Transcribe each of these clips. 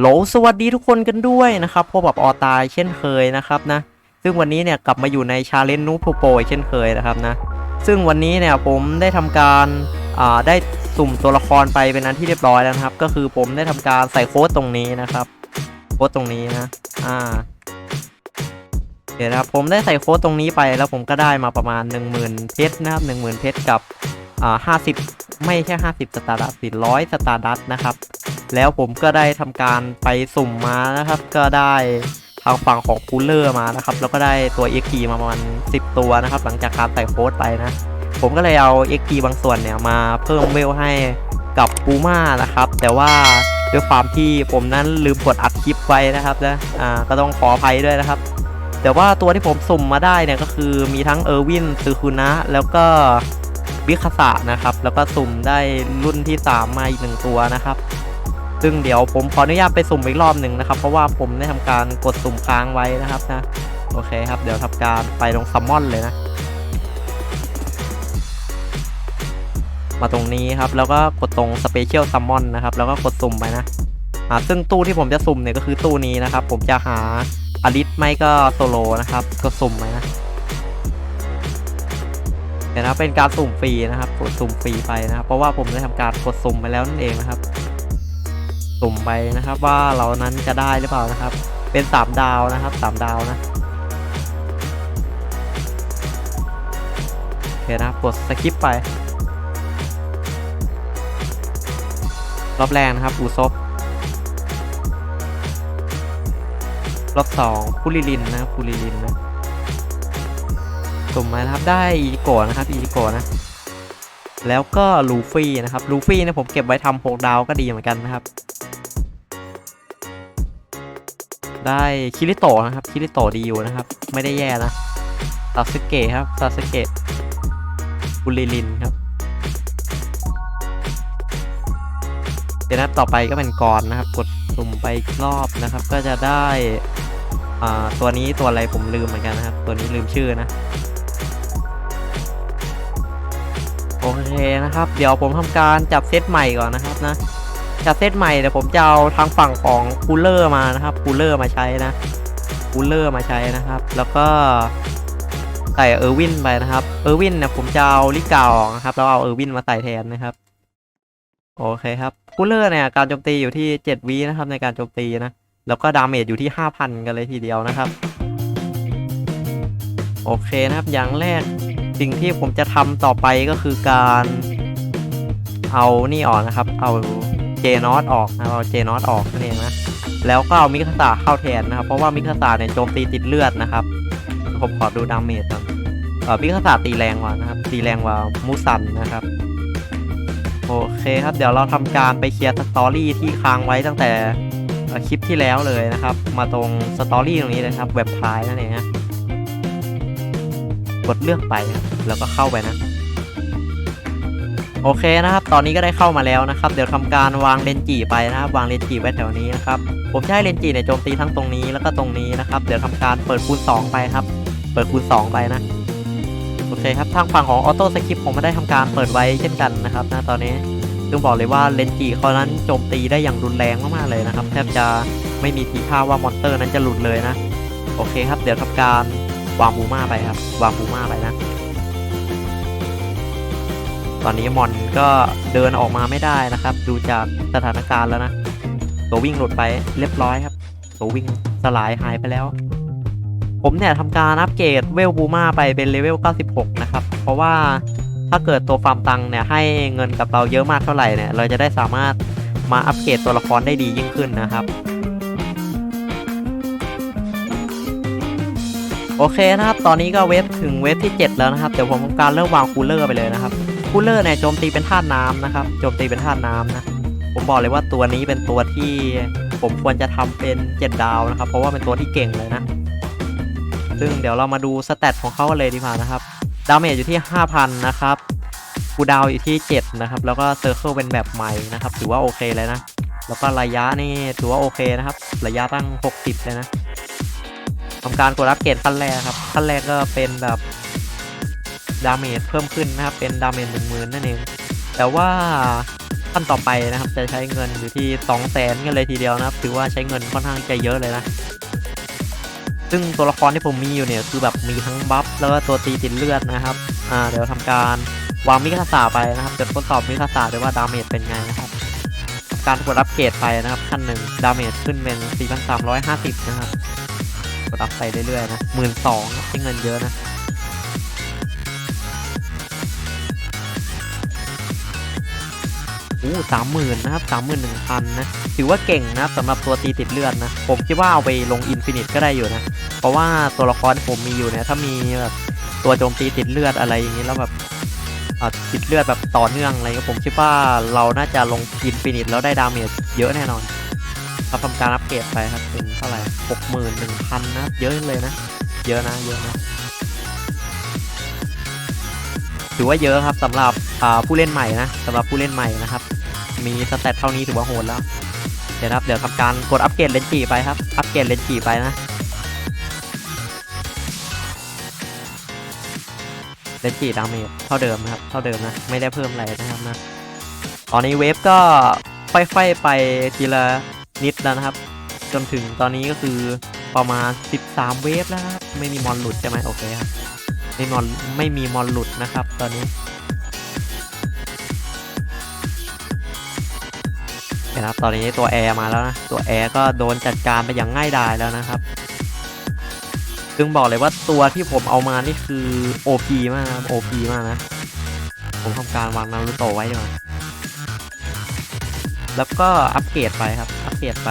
โหลสวัสดีทุกคนกันด้วยนะครับพบกับออตายเช่นเคยนะครับนะ ซึ่งวันนี้เนี่ยกลับมาอยู่ในชาเลนจ์นูโปโปเช่นเคยนะครับนะ ซึ่งวันนี้เนี่ยผมได้ทำการอ่าได้สุ่มตัวละครไปเป็นอันที่เรียบร้อยแล้วนะครับ ก็คือผมได้ทำการใส่โค้ดตรงนี้นะครับโค้ดตรงนี้นะอ่าเดี๋ยวนะครับผมได้ใส่โค้ดตรงนี้ไปแล้วผมก็ได้มาประมาณ 10,000เพชรนะครับ10,000เพชรกับ อ่า50 ไม่ใช่50 สตาร์ดัตสิร้อยสตาร์ดัตนะครับ แล้วผมก็ได้ทำการไปสุ่มมานะครับ ก็ได้ทางฝั่งของคูลเลอร์มานะครับ แล้วก็ได้ตัว XP มาประมาณ 10 ตัวนะครับ หลังจากการใส่โค้ดไปนะ ผมก็เลยเอา XP บางส่วนเนี่ยมาเพิ่มเวลให้กับปูม่านะครับ แต่ว่าด้วยความที่ผมนั้นลืมกดอัดคลิปไว้นะครับนะอ่าก็ต้องขออภัยด้วยนะครับ แต่ว่าตัวที่ผมสุ่มมาได้เนี่ยก็คือมีทั้งเออร์วินซือคุนะแล้วก็ บิคาสะนะครับ แล้วก็สุ่มได้รุ่นที่ 3 มาอีกหนึ่งตัวนะครับ ซึ่งเดี๋ยวผมขออนุญาตไปสุ่มอีกรอบหนึ่งนะครับ เพราะว่าผมได้ทำการกดสุ่มค้างไว้นะครับนะ โอเคครับ เดี๋ยวทำการไปลงซัมมอนเลยนะ มาตรงนี้ครับ แล้วก็กดตรงสเปเชียลซัมมอนนะครับ แล้วก็กดสุ่มไปนะอ่าซึ่งตู้ที่ผมจะสุ่มเนี่ยก็คือตู้นี้นะครับ ผมจะหาอลิสไม่ก็โซโลนะครับ ก็สุ่มไปนะ เดี๋ยวนะเป็นการสุ่มฟรีนะครับกดสุ่มฟรีไปนะครับ เพราะว่าผมได้ทำการกดสุ่มไปแล้วนั่นเองนะครับ สุ่มไปนะครับว่าเรานั้นจะได้หรือเปล่านะครับ เป็นสามดาวนะครับสามดาวนะโอเคนะครับกดสคิปไป รอบแรกนะครับ อูซบรอบสองคุริลินนะครับคุริลินนะ สุ่มมานะครับ ได้อีโกะนะครับอีโกะนะ แล้วก็ลูฟี่นะครับ ลูฟี่นี่ยผมเก็บไว้ทำหกดาวก็ดีเหมือนกันนะครับ ได้คิริโตะนะครับ คิริโตะดีอยู่นะครับ ไม่ได้แย่นะซาสึเกะครับซาสึเกะคุริลินครับเดี๋ยวนะครับต่อไปก็เป็นกรนะครับ กดสุ่มไปรอบนะครับ ก็จะได้อ่าตัวนี้ตัวอะไรผมลืมเหมือนกันนะครับ ตัวนี้ลืมชื่อนะ โอเคนะครับ เดี๋ยวผมทำการจับเซตใหม่ก่อนนะครับนะ จับเซตใหม่เดี๋ยวผมจะเอาทางฝั่งของคูลเลอร์มานะครับคูลเลอร์มาใช้นะคูลเลอร์มาใช้นะครับ แล้วก็ใส่เออร์วินไปนะครับ เออร์วินเนี่ยผมจะเอาลิกาออกนะครับ แล้วเอาเออร์วินมาใส่แทนนะครับ โอเคครับคูลเลอร์เนี่ยการโจมตีอยู่ที่7วินะครับ ในการโจมตีนะ แล้วก็ดาเมจอยู่ที่ 5,000 กันเลยทีเดียวนะครับ โอเคนะครับ อย่างแรก สิ่งที่ผมจะทำต่อไปก็คือการเอานี่ออกนะครับ เอาเจนอตออกนะเอาเจนอตออกนั่นเองนะ แล้วก็เอามิคาสาเข้าแทนนะครับ เพราะว่ามิคาสาเนี่ยโจมตีติดเลือดนะครับ ผมขอดูดาเมจก่อนเออมิคาสาตีแรงกว่านะครับ ตีแรงกว่ามูซันนะครับ โอเคครับ เดี๋ยวเราทำการไปเคลียร์สตอรี่ที่ค้างไว้ตั้งแต่คลิปที่แล้วเลยนะครับ มาตรงสตอรี่ตรงนี้เลยครับ เว็บท้ายนั่นเองนะ กดเลือกไปแล้วก็เข้าไปนะ โอเคนะครับ ตอนนี้ก็ได้เข้ามาแล้วนะครับ เดี๋ยวทำการวางเลนจีไปนะครับ วางเลนจีไว้แถวนี้นะครับ ผมจะให้เลนจีเนี่ยโจมตีทั้งตรงนี้แล้วก็ตรงนี้นะครับ เดี๋ยวทำการเปิดคูณ 2 ไปครับ เปิดคูณ 2 ไปนะ โอเคครับ ทางฝั่งของออโต้สคริปผมไม่ได้ทำการเปิดไว้เช่นกันนะครับนะตอนนี้ต้องบอกเลยว่าเลนจีเขานั้นโจมตีได้อย่างรุนแรงมากๆเลยนะครับ แทบจะไม่มีทีท่าว่ามอนเตอร์นั้นจะหลุดเลยนะ โอเคครับ เดี๋ยวทำการ วางบูม่าไปครับ วางบูม่าไปนะ ตอนนี้มอนก็เดินออกมาไม่ได้นะครับ ดูจากสถานการณ์แล้วนะ ตัววิ่งหลุดไปเรียบร้อยครับ ตัววิ่งสลายหายไปแล้ว ผมเนี่ยทำการอัปเกรดเวลบูมาไปเป็นเลเวล 96 นะครับ เพราะว่าถ้าเกิดตัวฟาร์มตังเนี่ยให้เงินกับเราเยอะมากเท่าไหร่เนี่ยเราจะได้สามารถมาอัปเกรดตัวละครได้ดียิ่งขึ้นนะครับ โอเคนะครับ ตอนนี้ก็เวฟถึงเวฟที่ 7 แล้วนะครับ เดี๋ยวผมทำการเริ่มวางคูลเลอร์ไปเลยนะครับ คูลเลอร์เนี่ยโจมตีเป็นธาตุน้ำนะครับ โจมตีเป็นธาตุน้ำนะ ผมบอกเลยว่าตัวนี้เป็นตัวที่ผมควรจะทำเป็น 7 ดาวนะครับ เพราะว่าเป็นตัวที่เก่งเลยนะ ซึ่งเดี๋ยวเรามาดูสเตตของเขาเลยดีกว่านะครับ ดาเมจอยู่ที่ 5,000 นะครับคูดาวอยู่ที่ 7 นะครับ แล้วก็เซอร์เคิลเป็นแบบใหม่นะครับ ถือว่าโอเคเลยนะ แล้วก็ระยะนี่ถือว่าโอเคนะครับ ระยะตั้ง 60 เลยนะ ทำการกดอัปเกรดขั้นแรกครับขั้นแรกก็เป็นแบบดาเมจเพิ่มขึ้นนะครับเป็นดาเมจหนึ่งหมื่นนั่นเอง แต่ว่าขั้นต่อไปนะครับจะใช้เงินอยู่ที่2 0 0แสนกันเลยทีเดียวนะครับถือว่าใช้เงินค่อนข้างจะเยอะเลยนะซึ่งตัวละครที่ผมมีอยู่เนี่ยคือแบบมีทั้งบัฟแล้วก็ตัวตีติดเลือดนะครับอ่าเดี๋ยวทำการวางมิคาสาไปนะครับจะทดสอบมิคาสาด้วยว่าดาเมจเป็นไงนะครับการกดอัปเกรดไปนะครับขั้นหนึ่งดาเมจขึ้นเป็น 4,350 นะครับ กดอัพไปเรื่อยๆนะหมื่นสองใช้เงินเยอะนะโอ้สามหมื่นนะครับสามหมื่นหนึ่งพันนะ ถือว่าเก่งนะครับสำหรับตัวตีติดเลือดนะ ผมคิดว่าเอาไปลงอินฟินิตก็ได้อยู่นะ เพราะว่าตัวละครที่ผมมีอยู่เนี่ยถ้ามีแบบตัวโจมตีติดเลือดอะไรอย่างนี้แล้วแบบติดเลือดแบบต่อเนื่องอะไรเงี้ยผมคิดว่าเราน่าจะลงอินฟินิตแล้วได้ดาเมจเยอะแน่นอนเราทำการอัปเกรดไปครับเป็นเท่าไหร่ หกหมื่นหนึ่งพันนะเยอะเลยนะ เยอะนะเยอะนะถือว่าเยอะครับสำหรับผู้เล่นใหม่นะสำหรับผู้เล่นใหม่นะครับ มีสเตตเท่านี้ถือว่าโหดแล้วเดี๋ยวครับเดี๋ยวทำการกดอัปเกรดเลนจีไปครับ อัปเกรดเลนจีไปนะเลนจีดาเมจเท่าเดิมนะครับ เท่าเดิมนะ ไม่ได้เพิ่มอะไรนะครับนะ ตอนนี้เวฟก็ค่อยๆไปทีละนิดแล้วนะครับ จนถึงตอนนี้ก็คือประมาณ 13 เวฟแล้วนะครับไม่มีมอนหลุดใช่ไหมโอเคครับไม่มอนไม่มีมอนหลุดนะครับ ตอนนี้เห็นครับตอนนี้ตัวแอร์มาแล้วนะ ตัวแอร์ก็โดนจัดการไปอย่างง่ายดายแล้วนะครับ ซึ่งบอกเลยว่าตัวที่ผมเอามานี่คือ OP มากนะครับ OP มากนะ ผมทำการวางนารูโตะไว้ดีกว่าแล้วก็อัปเกรดไปครับ อัปเกรดไป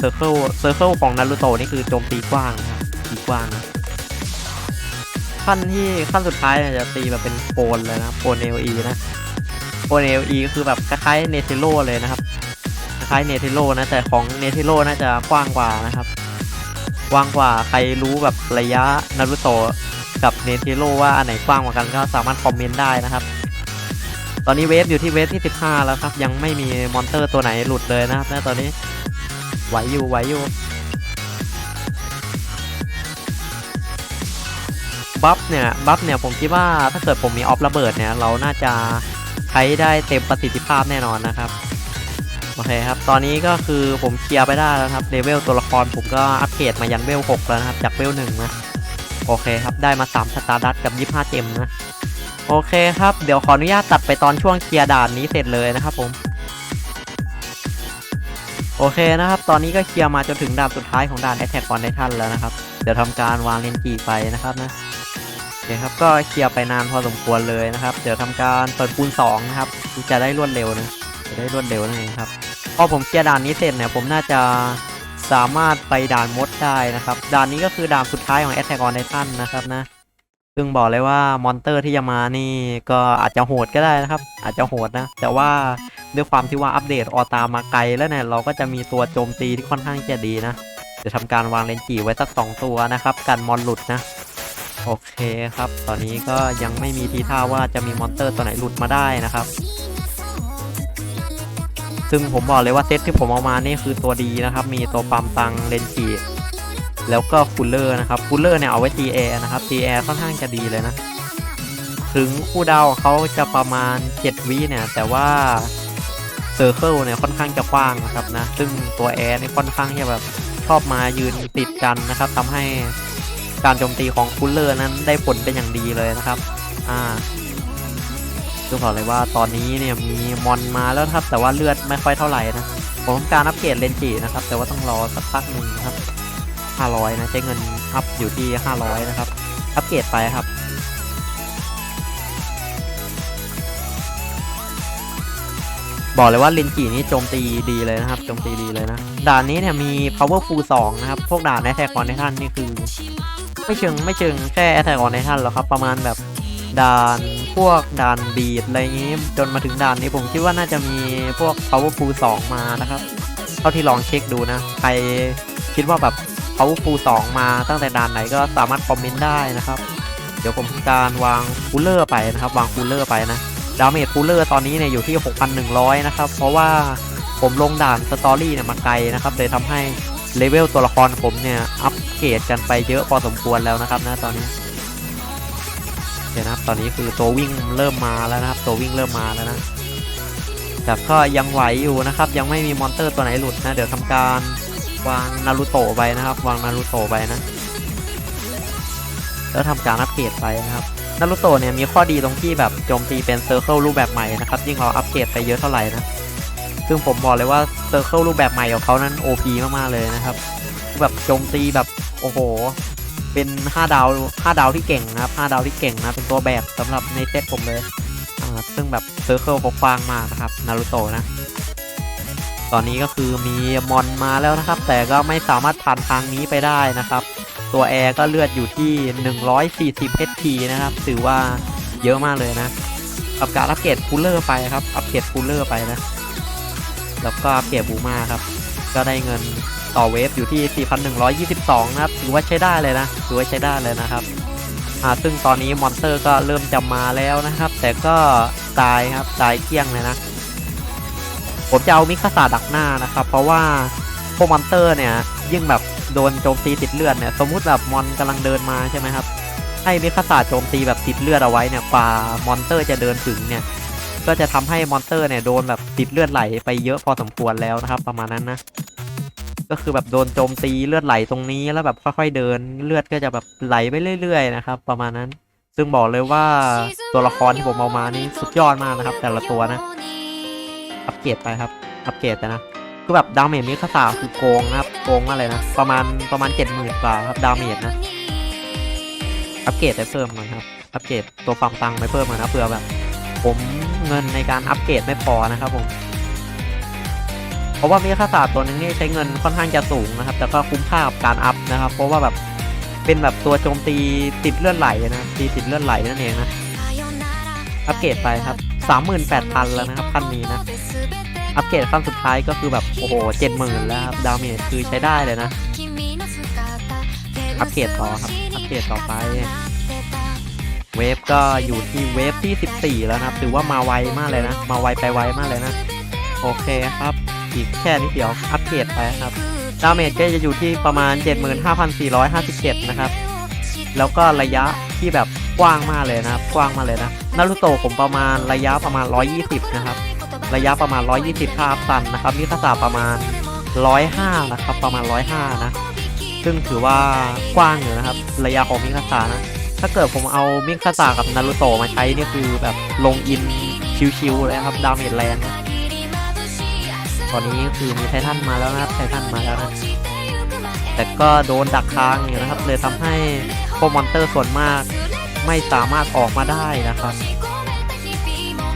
เซอร์เคิลเซอร์เคิลของนารูโตะนี่คือโจมตีกว้างนะครับตีกว้างนะขั้นที่ขั้นสุดท้ายเนี่ยจะตีแบบเป็นโปนเลยนะโปนเอลีนะโปนเอลีคือแบบคล้ายๆเนเทโลเลยนะครับคล้ายเนเทโลนะแต่ของเนเทโลน่าจะกว้างกว่านะครับกว้างกว่าใครรู้แบบระยะนารุโตะกับเนเทโลว่าอันไหนกว้างกว่ากันก็สามารถคอมเมนต์ได้นะครับตอนนี้เวฟอยู่ที่เวฟที่ 15 แล้วครับ ยังไม่มีมอนเตอร์ตัวไหนหลุดเลยนะครับนะตอนนี้ ไหวอยู่ไหวอยู่บัฟเนี่ยบัฟเนี่ยผมคิดว่าถ้าเกิดผมมีออฟระเบิดเนี่ยเราน่าจะใช้ได้เต็มประสิทธิภาพแน่นอนนะครับโอเคครับตอนนี้ก็คือผมเคลียร์ไปได้แล้วครับเลเวลตัวละครผมก็อัปเกรดมายันเวล6แล้วนะครับจากเวล1นะโอเคครับได้มา3สตาร์ดัตกับ 25 เจมนะโอเคครับเดี๋ยวขออนุญาตตัดไปตอนช่วงเคลียร์ด่านนี้เสร็จเลยนะครับผม โอเคนะครับ ตอนนี้ก็เคลียร์มาจนถึงด่านสุดท้ายของด่าน Attack on Titan แล้วนะครับ เดี๋ยวทำการวางเลนจีไปนะครับนะโอเคครับก็เคลียร์ไปนานพอสมควรเลยนะครับ เดี๋ยวทำการเปิดปูน2นะครับจะได้รวดเร็วนะจะได้รวดเร็วนั่นเองครับพอผมเคลียร์ด่านนี้เสร็จเนี่ยผมน่าจะสามารถไปด่านมดได้นะครับ ด่านนี้ก็คือด่านสุดท้ายของ Attack on Titan นะครับนะซึ่งบอกเลยว่ามอนเตอร์ที่จะมานี่ก็อาจจะโหดก็ได้นะครับ อาจจะโหดนะ แต่ว่า ด้วยความที่ว่าอัปเดตออตามาไกลแล้วเนี่ยเราก็จะมีตัวโจมตีที่ค่อนข้างจะดีนะจะทำการวางเลนจีไว้สักสองตัวนะครับกันมอนหลุดนะ โอเคครับ ตอนนี้ก็ยังไม่มีทีท่าว่าจะมีมอนเตอร์ตัวไหนหลุดมาได้นะครับ ซึ่งผมบอกเลยว่าเซตที่ผมเอามานี่คือตัวดีนะครับ มีตัวปั๊มตังเลนจีแล้วก็คูลเลอร์นะครับคูลเลอร์เนี่ยเอาไว้ตีแอร์นะครับตีแอร์ค่อนข้างจะดีเลยนะ ถึงคู่ดาวเขาจะประมาณ 7วิเนี่ยแต่ว่า ซอร์เคิลเนี่ยค่อนข้างจะกว้างนะครับนะซึ่งตัวแอร์นี่ค่อนข้างจะแบบชอบมายืนติดกันนะครับทำให้การโจมตีของคูลเลอร์นั้นได้ผลเป็นอย่างดีเลยนะครับ อ่าคืองบอกเลยว่าตอนนี้เนี่ยมีมอนมาแล้วครับ แต่ว่าเลือดไม่ค่อยเท่าไหร่นะผมทำการอัปเกรดเลนจีนะครับ แต่ว่าต้องรอสักพักหนึ่งนะครับ500นะใช้เงินอัพอยู่ที่ 500 นะครับ อัปเกรดไปครับ บอกเลยว่าเลนจีนี่โจมตีดีเลยนะครับโจมตีดีเลยนะด่านนี้เนี่ยมี powerful 2นะครับพวกด่านในแทกคอนในท่านนี่คือ ไม่เชิงไม่เชิงแค่แอตแทกออนในท่านหรอกครับ ประมาณแบบด่านพวกด่านบีดอะไรอย่างงี้จนมาถึงด่านนี้ผมคิดว่าน่าจะมีพวก powerful 2 มานะครับเท่าที่ลองเช็คดูนะ ใครคิดว่าแบบ powerful 2 มาตั้งแต่ด่านไหนก็สามารถคอมเมนต์ได้นะครับ เดี๋ยวผมการวางคูลเลอร์ไปนะครับ วางคูลเลอร์ไปนะ ดาเมจคูลเลอร์ตอนนี้เนี่ยอยู่ที่ 6,100 นะครับ เพราะว่าผมลงด่านสตอรี่เนี่ยมาไกลนะครับเลยทำให้เลเวลตัวละครผมเนี่ยอัปเกรดกันไปเยอะพอสมควรแล้วนะครับนะตอนนี้เดี๋ยวนะครับตอนนี้คือตัววิ่งเริ่มมาแล้วนะครับ ตัววิ่งเริ่มมาแล้วนะแต่ก็ยังไหวอยู่นะครับ ยังไม่มีมอนเตอร์ตัวไหนหลุดนะเดี๋ยวทำการวางนารูโตะไปนะครับ วางนารูโตะไปนะ แล้วทำการอัปเกรดไปนะครับ นารูโตะเนี่ยมีข้อดีตรงที่แบบโจมตีเป็นเซอร์เคิลรูปแบบใหม่นะครับยิ่งเราอัปเกรดไปเยอะเท่าไหร่นะซึ่งผมบอกเลยว่าเซอร์เคิลรูปแบบใหม่ของเขานั้น OP มากๆเลยนะครับแบบโจมตีแบบโอ้โห เป็น 5 ดาว 5 ดาวที่เก่งนะครับ5ดาวที่เก่งนะเป็นตัวแบกสำหรับในเซตผมเลยอ่าซึ่งแบบเซอร์เคิลเขากว้างมากนะครับนารูโตะนะตอนนี้ก็คือมีมอนมาแล้วนะครับ แต่ก็ไม่สามารถผ่านทางนี้ไปได้นะครับ ตัวแอร์ก็เลือดอยู่ที่ 140 HP นะครับ ถือว่าเยอะมากเลยนะกับการอัปเกรดคูลเลอร์ไปครับ อัปเกรดคูลเลอร์ไปนะ แล้วก็อัปเกรดบูมาครับ ก็ได้เงินต่อเวฟอยู่ที่ 4,122 นะครับ ถือว่าใช้ได้เลยนะ ถือว่าใช้ได้เลยนะครับ อ่า ซึ่งตอนนี้มอนสเตอร์ก็เริ่มจะมาแล้วนะครับ แต่ก็ตายครับ ตายเกลี้ยงเลยนะ ผมจะเอามิคาสาดักหน้านะครับ เพราะว่าพวกมอนสเตอร์เนี่ยยิ่งแบบ โดนโจมตีติดเลือดเนี่ยสมมุติแบบมอนกำลังเดินมาใช่ไหมครับให้มิคาสาโจมตีแบบติดเลือดเอาไว้เนี่ยกว่ามอนเตอร์จะเดินถึงเนี่ยก็จะทำให้มอนเตอร์เนี่ยโดนแบบติดเลือดไหลไปเยอะพอสมควรแล้วนะครับประมาณนั้นนะก็คือแบบโดนโจมตีเลือดไหลตรงนี้แล้วแบบค่อยๆเดินเลือดก็จะแบบไหลไปเรื่อยๆนะครับประมาณนั้น ซึ่งบอกเลยว่าตัวละครที่ผมเอามานี่สุดยอดมากนะครับ แต่ละตัวนะอัปเกรดไปครับอัปเกรดไปนะ คือแบบดาเมจนี้คาถาคือโกงนะครับโกงมากเลยนะประมาณประมาณเจ็ดหมื่นกว่าครับดาเมจนะอัปเกรดไปเพิ่มมันครับอัปเกรดตัวฟาร์มตังไปเพิ่มมานะเผื่อแบบ ผมเงินในการอัปเกรดไม่พอนะครับผมเพราะว่ามีคาศาตัวหนึงนี่ใช้เงินค่อนข้างจะสูงนะครับ แต่ก็คุ้มค่ากับการอัพนะครับ เพราะว่าแบบเป็นแบบตัวโจมตีติดเลื่อดไหลนะตีติดเลื่อดไหลนั่นเองนะอัปเกรดไปครับ38,000แล้วนะครับขั้นนี้นะ อัปเกรดขั้นสุดท้ายก็คือแบบ โอ้โห70,000แล้วครับ ดาเมจคือใช้ได้เลยนะ อัปเกรดต่อครับ อัปเกรดต่อไป เวฟก็อยู่ที่เวฟที่ 14 แล้วนะครับ ถือว่ามาไวมากเลยนะ มาไวไปไวมากเลยนะ โอเคครับ อีกแค่นิดเดียว อัปเกรดไปครับ ดาเมจก็จะอยู่ที่ประมาณ 75,457 นะครับ แล้วก็ระยะที่แบบกว้างมากเลยนะครับ กว้างมากเลยนะ นารูโตะผมประมาณระยะประมาณ 120 นะครับ ระยะประมาณ 120ภาพตันนะครับมิคาสาประมาณ 105 นะครับ ประมาณ 105 นะ ซึ่งถือว่ากว้างอยู่นะครับ ระยะของมิคาสานะ ถ้าเกิดผมเอามิคาสากับนารูโตะมาใช้นี่คือแบบลงอินชิวๆเลยครับ ดาเมจแรงตอนนี้คือมีไททันมาแล้วนะครับไททันมาแล้วนะ แต่ก็โดนดักค้างอยู่นะครับ เลยทำให้พวกมอนเตอร์ส่วนมากไม่สามารถออกมาได้นะครับ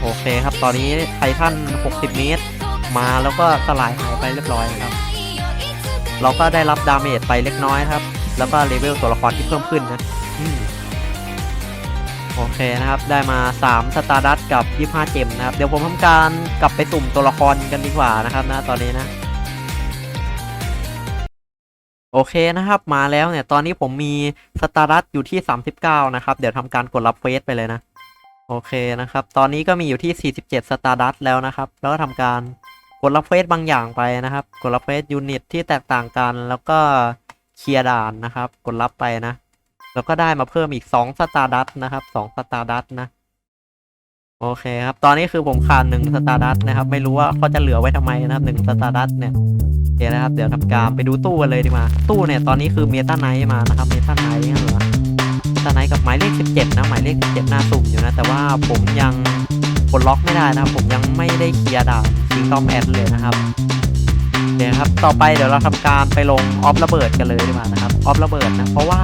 โอเคครับ ตอนนี้ไททัน60 เมตร มาแล้วก็สลายหายไปเรียบร้อยนะครับ เราก็ได้รับดาเมจไปเล็กน้อยครับ แล้วก็เลเวลตัวละครที่เพิ่มขึ้นนะโอเคนะครับ ได้มา 3 สตาร์ดัตกับ 25 เจมนะครับ เดี๋ยวผมทำการกลับไปสุ่มตัวละครกันดีกว่านะครับนะตอนนี้นะโอเคนะครับ มาแล้วเนี่ย ตอนนี้ผมมีสตาร์ดัตอยู่ที่ 39 นะครับ เดี๋ยวทำการกดรับเฟสไปเลยนะ โอเคนะครับ ตอนนี้ก็มีอยู่ที่ 47 สตาร์ดัตแล้วนะครับ แล้วก็ทำการกดรับเฟสบางอย่างไปนะครับ กดรับเฟสยูนิตที่แตกต่างกัน แล้วก็เคลียร์ด่านนะครับ กดรับไปนะ แล้วก็ได้มาเพิ่มอีก 2 สตาร์ดัตนะครับ 2 สตาร์ดัตนะ โอเคครับ ตอนนี้คือผมขาดหนึ่งสตาร์ดัตนะครับ ไม่รู้ว่าเขาจะเหลือไว้ทำไมนะครับหนึ่งสตาร์ดัตเนี่ยโอเคนะครับ เดี๋ยวทำการไปดูตู้กันเลยดีกว่า ตู้เนี่ย ตอนนี้คือเมตาไนท์มานะครับ เมตาไนท์เหรอ ตาไนกับหมายเลข 17 นะหมายเลข 17 หน้าสุ่มอยู่นะ แต่ว่าผมยังปลดล็อกไม่ได้นะผมยังไม่ได้เคลียร์ดานซิงตอมแอดเลยนะครับเดี๋ยวครับต่อไปเดี๋ยวเราทำการไปลงออฟระเบิดกันเลยดีกว่านะครับออฟระเบิดนะเพราะว่า